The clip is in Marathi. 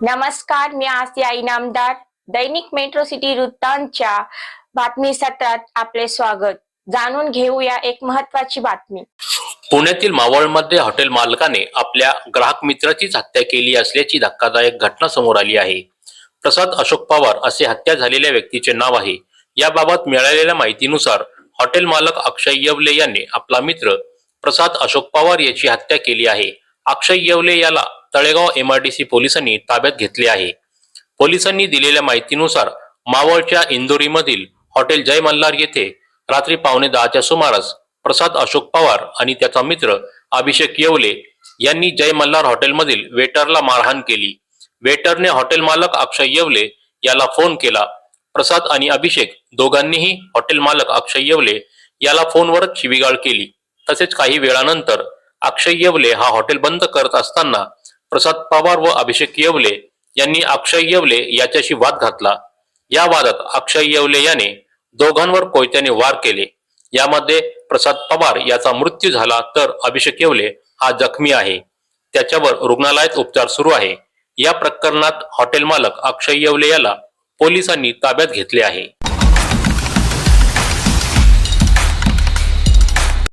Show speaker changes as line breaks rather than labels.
नमस्कार मी आसिया इनामदार दैनिक मेट्रो सिटी वृत्तांतच्या बातमी सत्रात आपले स्वागत. जाणून घेऊया एक महत्वाची बातमी.
पुण्यातील मावळमध्ये हॉटेल मालकाने आपल्या ग्राहक मित्राचीच हत्या केली असल्याची धक्कादायक घटना समोर आली आहे. प्रसाद अशोक पवार असे हत्या झालेल्या व्यक्तीचे नाव आहे. याबाबत मिळालेल्या माहितीनुसार हॉटेल मालक अक्षय येवले यांनी आपला मित्र प्रसाद अशोक पवार याची हत्या केली आहे. अक्षय येवले याला तळेगाव एमआरडीसी पोलिसांनी ताब्यात घेतले आहे. पोलिसांनी दिलेल्या माहितीनुसार मावळच्या इंदोरीमधील हॉटेल जय मल्हार येथे रात्री पावणे दहाच्या सुमारास प्रसाद अशोक पवार आणि त्याचा मित्र अभिषेक येवले यांनी जय मल्हार हॉटेलमधील वेटरला मारहाण केली. वेटरने हॉटेल मालक अक्षय येवले याला फोन केला. प्रसाद आणि अभिषेक दोघांनीही हॉटेल मालक अक्षय येवले याला फोनवरच शिवीगाळ केली. तसेच काही वेळानंतर अक्षय येवले हा हॉटेल बंद करत असताना प्रसाद पवार व अभिषेक येवले यांनी अक्षय येवले याच्याशी वाद घातला. या वादात अक्षय येवले याने दोघांवर कोयत्याने वार केले. यामध्ये प्रसाद पवार याचा मृत्यू झाला तर अभिषेक येवले हा जखमी आहे. त्याच्यावर रुग्णालयात उपचार सुरू आहे. या प्रकरणात हॉटेल मालक अक्षय येवले याला पोलिसांनी ताब्यात घेतले आहे.